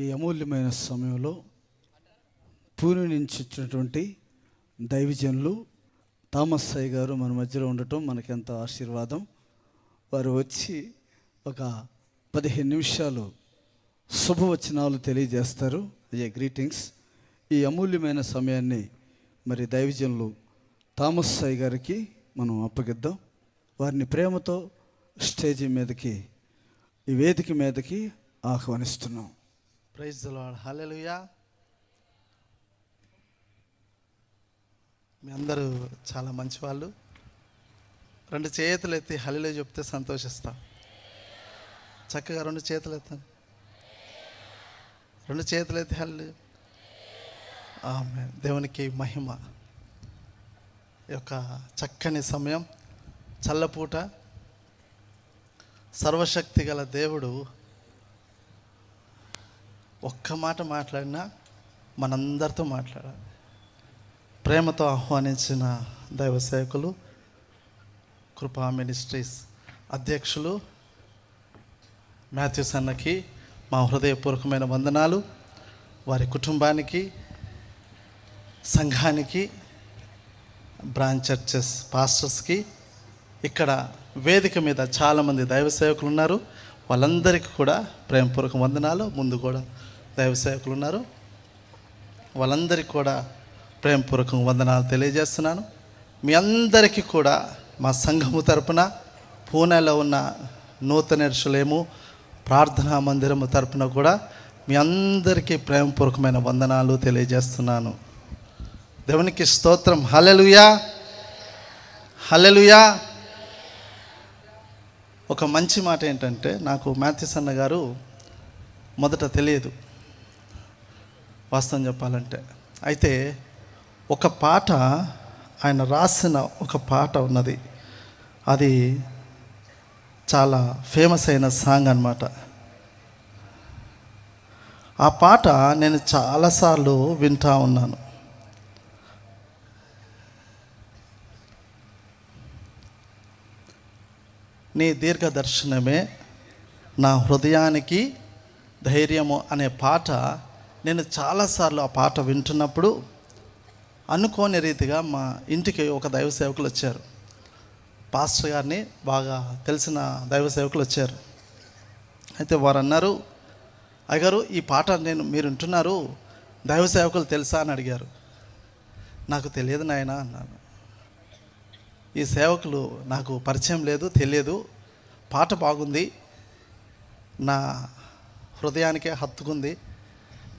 ఈ అమూల్యమైన సమయంలో పూణె నుంచి వచ్చినటువంటి దైవజనులు థామస్ సాయి గారు మన మధ్యలో ఉండటం మనకెంత ఆశీర్వాదం. వారు వచ్చి ఒక పదిహేను నిమిషాలు శుభవచనాలు తెలియజేస్తారు. అయ్యే గ్రీటింగ్స్. ఈ అమూల్యమైన సమయాన్ని మరి దైవజనులు థామస్ సాయి గారికి మనం అప్పగిద్దాం. వారిని ప్రేమతో స్టేజీ మీదకి ఈ వేదిక మీదకి ఆహ్వానిస్తున్నాం. ప్రైజ్ ద లార్డ్ మీ అందరూ చాలా మంచివాళ్ళు. రెండు చేతులు ఎత్తి హల్లేలు చెప్తే సంతోషిస్తాం. చక్కగా రెండు చేతులు ఎత్తాను రెండు చేతులు ఎత్తి హల్లు ఆమె దేవునికి మహిమ. యొక్క చక్కని సమయం. చల్లపూట. సర్వశక్తి గల దేవుడు ఒక్క మాట మాట్లాడినా మనందరితో మాట్లాడాలి. ప్రేమతో ఆహ్వానించిన దైవ సేవకులు కృపా మినిస్ట్రీస్ అధ్యక్షులు మాథ్యూస్ అన్నకి మా హృదయపూర్వకమైన వందనాలు. వారి కుటుంబానికి సంఘానికి బ్రాంచ్ చర్చెస్ పాస్టర్స్కి ఇక్కడ వేదిక మీద చాలామంది దైవ సేవకులు ఉన్నారు. వాళ్ళందరికీ కూడా ప్రేమపూర్వక వందనాలు. ముందు కూడా దైవ సేవకులు ఉన్నారు. వాళ్ళందరికీ కూడా ప్రేమపూర్వకం వందనాలు తెలియజేస్తున్నాను. మీ అందరికీ కూడా మా సంఘము తరపున పూణేలో ఉన్న నూతన ఎరుసలేము ప్రార్థనా మందిరము తరపున కూడా మీ అందరికీ ప్రేమపూర్వకమైన వందనాలు తెలియజేస్తున్నాను. దేవునికి స్తోత్రం. హలెలుయా హలెలుయా ఒక మంచి మాట ఏంటంటే నాకు మ్యాథ్యూస్ అన్న గారు మొదట తెలియదు. వాస్తవం చెప్పాలంటే. అయితే ఒక పాట ఆయన రాసిన ఒక పాట ఉన్నది. అది చాలా ఫేమస్ అయిన సాంగ్ అన్నమాట. ఆ పాట నేను చాలాసార్లు వింటా ఉన్నాను. నీ దీర్ఘదర్శనమే నా హృదయానికి ధైర్యము అనే పాట నేను చాలాసార్లు ఆ పాట వింటున్నప్పుడు అనుకోని రీతిగా మా ఇంటికి ఒక దైవ సేవకులు వచ్చారు. పాస్టర్ గారిని బాగా తెలిసిన దైవ సేవకులు వచ్చారు. అయితే వారు అన్నారు అయ్యగారు ఈ పాట నేను మీరు వింటున్నారు? దైవ సేవకులు తెలుసా? అని అడిగారు. నాకు తెలియదు నాయన అన్నాను. ఈ సేవకులు నాకు పరిచయం లేదు తెలియదు. పాట బాగుంది. నా హృదయానికే హత్తుకుంది.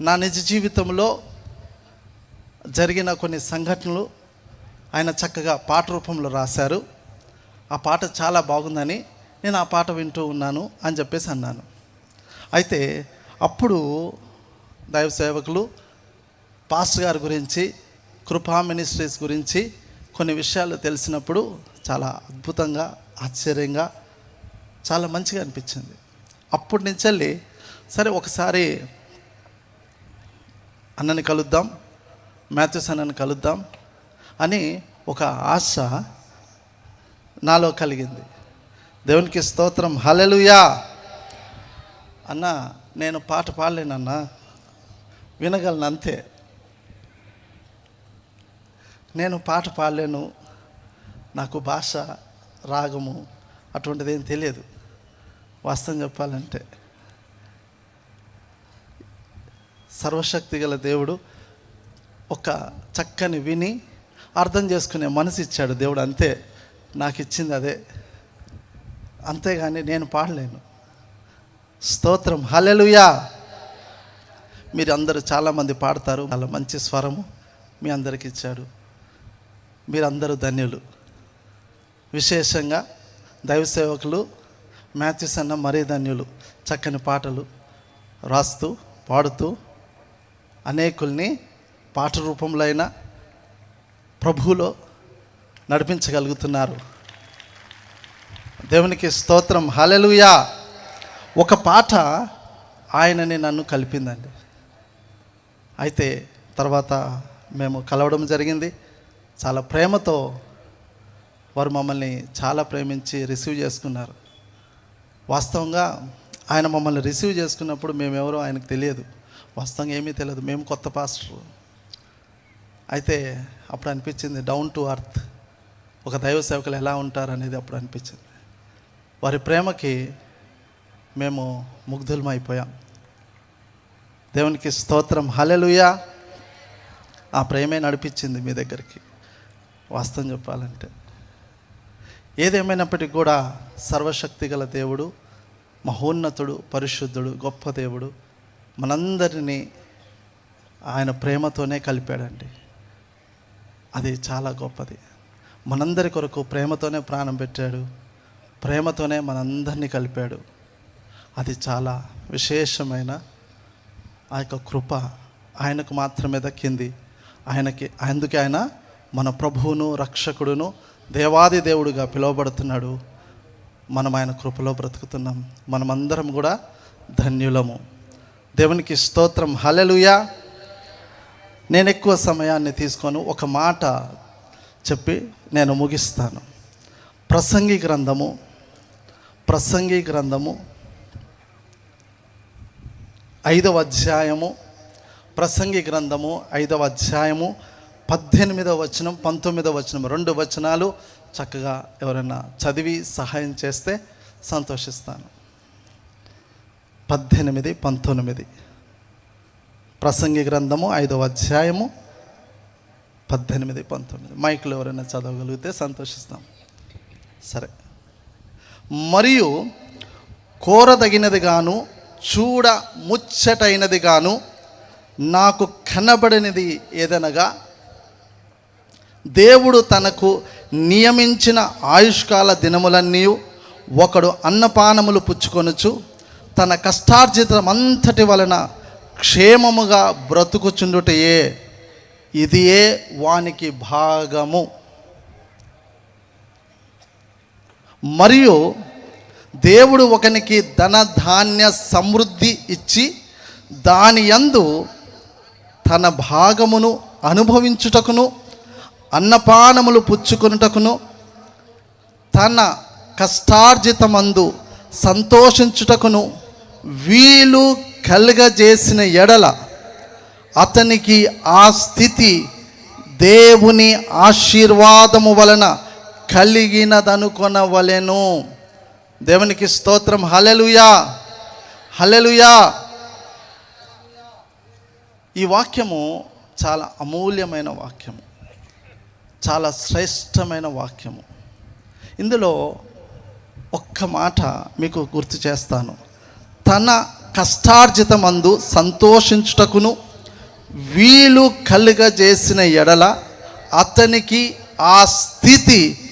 నా నిజ జీవితంలో జరిగిన కొన్ని సంఘటనలు ఆయన చక్కగా పాట రూపంలో రాశారు. ఆ పాట చాలా బాగుందని నేను ఆ పాట వింటూ ఉన్నాను అని చెప్పేసి అన్నాను. అయితే అప్పుడు దైవ సేవకులు పాస్టర్ గారి గురించి కృపా మినిస్ట్రీస్ గురించి కొన్ని విషయాలు తెలిసినప్పుడు చాలా అద్భుతంగా ఆశ్చర్యంగా చాలా మంచిగా అనిపించింది. అప్పటి నుంచి వెళ్ళి సరే ఒకసారి అన్నని కలుద్దాం మ్యాథ్యూస్ అన్నని కలుద్దాం అని ఒక ఆశ నాలో కలిగింది. దేవునికి స్తోత్రం. హలెలుయా అన్న నేను పాట పాడలేనన్నా. వినగలను అంతే. నేను పాట పాడలేను. నాకు భాష రాగము అటువంటిది ఏం తెలియదు. వాస్తవం చెప్పాలంటే. సర్వశక్తి గల దేవుడు ఒక చక్కని విని అర్థం చేసుకునే మనసు ఇచ్చాడు. దేవుడు అంతే నాకు ఇచ్చింది అదే. అంతేగాని నేను పాడలేను. స్తోత్రం. హలెలుయా మీరు అందరూ చాలామంది పాడతారు. వాళ్ళ మంచి స్వరము మీ అందరికి ఇచ్చాడు. మీరందరూ ధన్యులు. విశేషంగా దైవ సేవకులు మ్యాథ్యూస్ అన్న మరీ ధన్యులు. చక్కని పాటలు రాస్తూ పాడుతూ అనేకుల్ని పాట రూపంలో అయినా ప్రభువులో నడిపించగలుగుతున్నారు. దేవునికి స్తోత్రం. హలెలుయా ఒక పాట ఆయనని నన్ను కలిపిందండి. అయితే తర్వాత మేము కలవడం జరిగింది. చాలా ప్రేమతో వారు మమ్మల్ని చాలా ప్రేమించి రిసీవ్ చేసుకున్నారు. వాస్తవంగా ఆయన మమ్మల్ని రిసీవ్ చేసుకున్నప్పుడు మేమెవరో ఆయనకు తెలియదు. వాస్తవంగా ఏమీ తెలియదు. మేము కొత్త పాస్టర్. అయితే అప్పుడు అనిపించింది డౌన్ టు అర్త్ ఒక దైవ సేవకులు ఎలా ఉంటారు అనేది అప్పుడు అనిపించింది. వారి ప్రేమకి మేము ముగ్ధులమైపోయాం దేవునికి స్తోత్రం. హలెలుయా ఆ ప్రేమే నడిపించింది మీ దగ్గరికి. వాస్తవం చెప్పాలంటే. ఏదేమైనప్పటికీ కూడా సర్వశక్తి గల దేవుడు మహోన్నతుడు పరిశుద్ధుడు గొప్ప దేవుడు మనందరినీ ఆయన ప్రేమతోనే కలిపాడండి. అది చాలా గొప్పది. మనందరి కొరకు ప్రేమతోనే ప్రాణం పెట్టాడు. ప్రేమతోనే మనందరినీ కలిపాడు. అది చాలా విశేషమైన ఆ యొక్క కృప ఆయనకు మాత్రమే దక్కింది. ఆయనకి అందుకే ఆయన మన ప్రభువును రక్షకుడును దేవాది దేవుడుగా పిలువబడుతున్నాడు. మనం ఆయన కృపలో బ్రతుకుతున్నాం. మనమందరం కూడా ధన్యులము. దేవునికి స్తోత్రం. హలలుయా నేను ఎక్కువ సమయాన్ని తీసుకొని. ఒక మాట చెప్పి నేను ముగిస్తాను. ప్రసంగి గ్రంథము ప్రసంగి గ్రంథము ఐదవ అధ్యాయము ప్రసంగి గ్రంథము ఐదవ అధ్యాయము పద్దెనిమిదవ వచనం పంతొమ్మిదవ వచనం రెండు వచనాలు చక్కగా ఎవరైనా చదివి సహాయం చేస్తే సంతోషిస్తాను. పద్దెనిమిది పంతొమ్మిది. ప్రసంగి గ్రంథము ఐదవ అధ్యాయము పద్దెనిమిది పంతొమ్మిది. మైకులు ఎవరైనా చదవగలిగితే సంతోషిస్తాం. సరే. మరియు కోరదగినది గాను చూడ ముచ్చటైనది గాను నాకు కనబడినది ఏదనగా దేవుడు తనకు నియమించిన ఆయుష్కాల దినములన్నీ ఒకడు అన్నపానములు పుచ్చుకొనుచు తన కష్టార్జితం అంతటి వలన క్షేమముగా బ్రతుకుచుండుటయే. ఇదియే వానికి భాగము. మరియు దేవుడు ఒకనికి ధన ధాన్య సమృద్ధి ఇచ్చి దాని యందు తన భాగమును అనుభవించుటకును అన్నపానములు పుచ్చుకొనుటకును తన కష్టార్జితమందు సంతోషించుటకును వీలు కలుగజేసిన ఎడల అతనికి ఆ స్థితి దేవుని ఆశీర్వాదము వలన కలిగినదనుకొనవలెను. దేవునికి స్తోత్రం. హలెలుయా హలెలుయా ఈ వాక్యము చాలా అమూల్యమైన వాక్యము. చాలా శ్రేష్టమైన వాక్యము. ఇందులో ఒక్క మాట మీకు గుర్తు చేస్తాను. తన కష్టార్జితమందు సంతోషించుటకును వీలు కలుగజేసిన ఎడల అతనికి ఆ స్థితి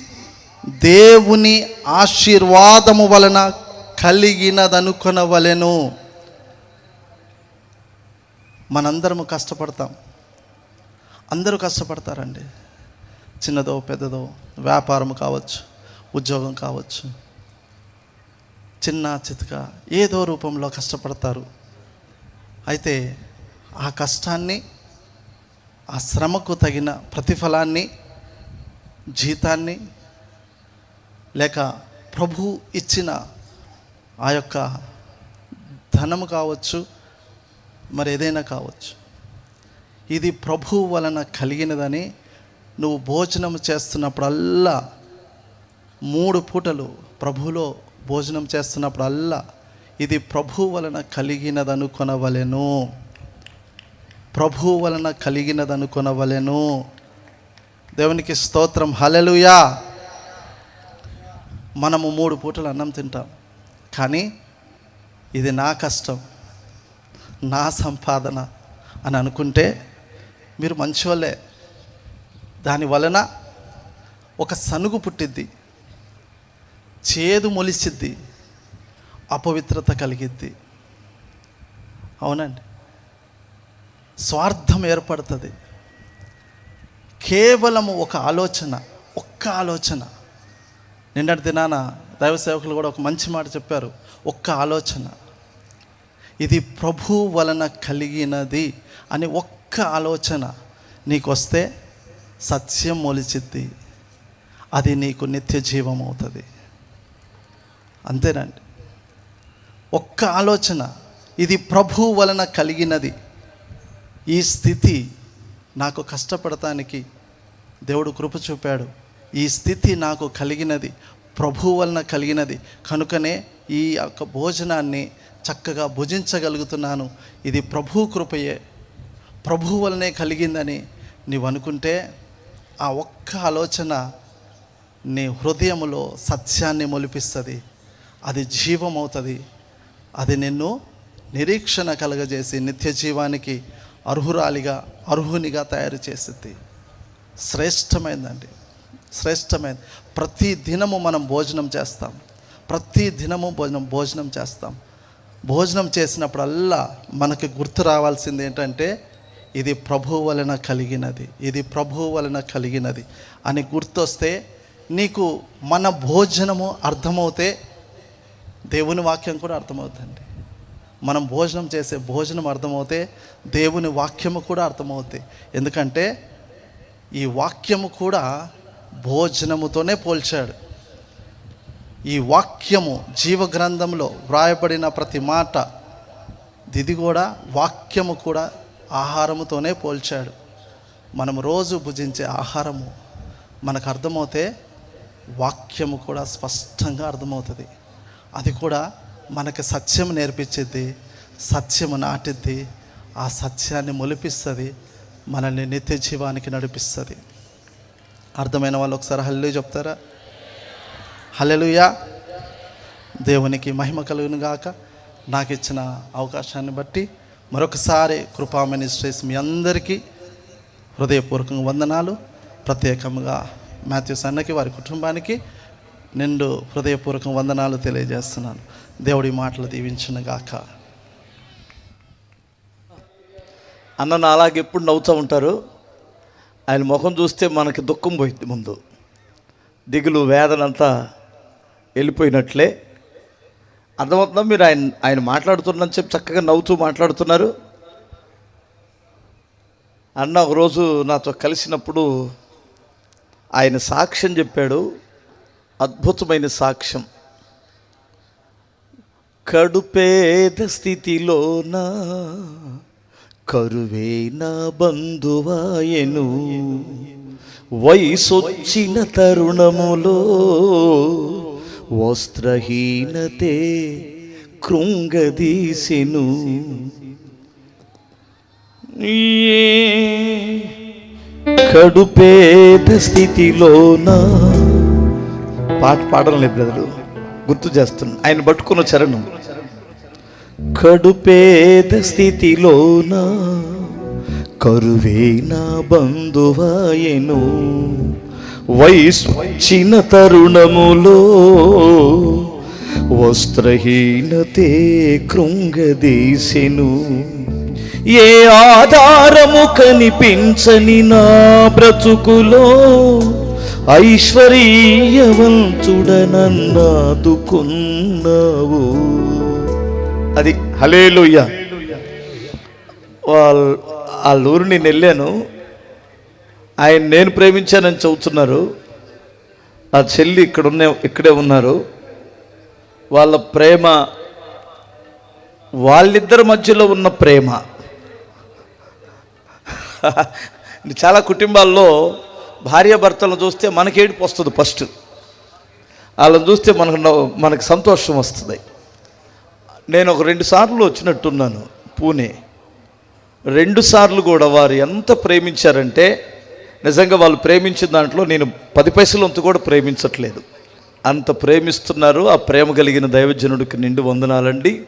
దేవుని ఆశీర్వాదము వలన కలిగినదనుకొనవలెను. మనందరము కష్టపడతాం. అందరూ కష్టపడతారండి. చిన్నదో పెద్దదో వ్యాపారం కావచ్చు ఉద్యోగం కావచ్చు. చిన్న చితక ఏదో రూపంలో కష్టపడతారు. అయితే ఆ కష్టాన్ని ఆ శ్రమకు తగిన ప్రతిఫలాన్ని జీతాన్ని లేక ప్రభు ఇచ్చిన ఆ యొక్క ధనము కావచ్చు మరి ఏదైనా కావచ్చు. ఇది ప్రభు వలన కలిగినదని నువ్వు భోజనం చేస్తున్నప్పుడల్లా మూడు పూటలు ప్రభులో భోజనం చేస్తున్నప్పుడల్లా ఇది ప్రభు వలన కలిగినదనుకొనవలెను. ప్రభు వలన కలిగినదనుకొనవలెను. దేవునికి స్తోత్రం. హలెలుయా మనము మూడు పూటలు అన్నం తింటాం. కానీ ఇది నా కష్టం నా సంపాదన అని అనుకుంటే మీరు మంచివాళ్ళే దాని వలన ఒక సనుగు పుట్టిద్ది. చేదు మొలిసిద్ది అపవిత్రత కలిగిద్ది. అవునండి. స్వార్థం ఏర్పడుతుంది. కేవలము ఒక ఆలోచన ఒక్క ఆలోచన. నిన్నటి దినాన దైవ సేవకులు కూడా ఒక మంచి మాట చెప్పారు ఒక్క ఆలోచన. ఇది ప్రభు వలన కలిగినది అని ఒక్క ఆలోచన. నీకు వస్తే సత్యం మొలిచిద్ది. అది నీకు నిత్య జీవం అవుతుంది అంతేనండి. ఒక్క ఆలోచన ఇది ప్రభు వలన కలిగినది. ఈ స్థితి నాకు కష్టపడటానికి దేవుడు కృప చూపాడు. ఈ స్థితి నాకు కలిగినది ప్రభు వలన కలిగినది. కనుకనే ఈ యొక్క భోజనాన్ని చక్కగా భుజించగలుగుతున్నాను. ఇది ప్రభు కృపయే. ప్రభు వలనే కలిగిందని నీవు అనుకుంటే ఆ ఒక్క ఆలోచన నీ హృదయములో సత్యాన్ని మొలిపిస్తుంది. అది జీవమవుతుంది. అది నిన్ను నిరీక్షణ కలగజేసి నిత్య జీవానికి అర్హురాలిగా అర్హునిగా తయారు చేస్తుంది శ్రేష్టమైందండి. శ్రేష్టమైంది. ప్రతి దినము మనం భోజనం చేస్తాం. ప్రతి దినము భోజనం భోజనం చేస్తాం. భోజనం చేసినప్పుడల్లా మనకి గుర్తు రావాల్సింది ఏంటంటే ఇది ప్రభు వలన కలిగినది. ఇది ప్రభు వలన కలిగినది. అని గుర్తొస్తే నీకు మన భోజనము అర్థమవుతే దేవుని వాక్యం కూడా అర్థమవుతుంది మనం భోజనం చేసే భోజనం అర్థమవుతే దేవుని వాక్యము కూడా అర్థమవుతాయి. ఎందుకంటే ఈ వాక్యము కూడా భోజనముతోనే పోల్చాడు. ఈ వాక్యము జీవ గ్రంథంలో వ్రాయబడిన ప్రతి మాట ఇది కూడా వాక్యము కూడా ఆహారముతోనే పోల్చాడు. మనం రోజు భుజించే ఆహారము మనకు అర్థమవుతే వాక్యము కూడా స్పష్టంగా అర్థమవుతుంది. అది కూడా మనకి సత్యం నేర్పించిద్ది సత్యము నాటిద్ది ఆ సత్యాన్ని మొలిపిస్తుంది మనల్ని నిత్య జీవానికి నడిపిస్తుంది. అర్థమైన వాళ్ళు ఒకసారి హల్లు చెప్తారా? హల్లెలుయా. దేవునికి మహిమ కలుగును గాక. నాకు ఇచ్చిన అవకాశాన్ని బట్టి మరొకసారి కృపా మినిస్ట్రీస్ మీ అందరికీ హృదయపూర్వకంగా వందనాలు. ప్రత్యేకంగా మాథ్యూస్ అన్నకి వారి కుటుంబానికి నిండు హృదయపూర్వక వందనాలు తెలియజేస్తున్నాను. దేవుడి మాటలు దీవించిన గాక. అన్న అలాగే ఎప్పుడు నవ్వుతూ ఉంటారు. ఆయన ముఖం చూస్తే మనకి దుఃఖం పోయింది ముందు. దిగులు వేదనంతా వెళ్ళిపోయినట్లే. అర్థమవుతుందా? మీరు ఆయన ఆయన మాట్లాడుతున్నని చెప్పి చక్కగా నవ్వుతూ మాట్లాడుతున్నారు. అన్న ఒకరోజు నాతో కలిసినప్పుడు ఆయన సాక్ష్యం చెప్పాడు. అద్భుతమైన సాక్ష్యం. కడుపేద స్థితిలోన కరువేన బంధువాయను. వయసొచ్చిన తరుణములో వస్త్రహీనతే కృంగదీసెను. కడుపేద స్థితిలోనా పాట పాడడం లేదు బ్రదరు గుర్తు చేస్తున్న. ఆయన పట్టుకున్న చరణం. కడుపేద స్థితిలోన కరువేనా బంధువాయను వయసు వచ్చిన తరుణములో వస్త్రహీనతే కృంగదీసెను. ఏ ఆధారము కనిపించని నా బ్రతుకులో ఐశ్వర్యవంతుడనన్నాదుకున్నావు. అది హలేలుయ్య వాళ్ళ వాళ్ళూరు నేను వెళ్ళాను ఆయన నేను ప్రేమించానని చెబుతున్నారు. ఆ చెల్లి ఇక్కడ ఉన్న ఇక్కడే ఉన్నారు. వాళ్ళ ప్రేమ వాళ్ళిద్దరి మధ్యలో ఉన్న ప్రేమ. చాలా కుటుంబాల్లో భార్యాభర్తలను చూస్తే మనకి ఏడుపు వస్తుంది ఫస్ట్. వాళ్ళని చూస్తే మనకు నవ్వు- మనకు సంతోషం వస్తుంది. నేను ఒక రెండు సార్లు వచ్చినట్టున్నాను పూణే. రెండు సార్లు కూడా వారు ఎంత ప్రేమించారంటే నిజంగా వాళ్ళు ప్రేమించిన దాంట్లో నేను పది పైసలంత కూడా ప్రేమించట్లేదు. అంత ప్రేమిస్తున్నారు ఆ ప్రేమ కలిగిన దైవజనుడికి నిండు వందనాలండి.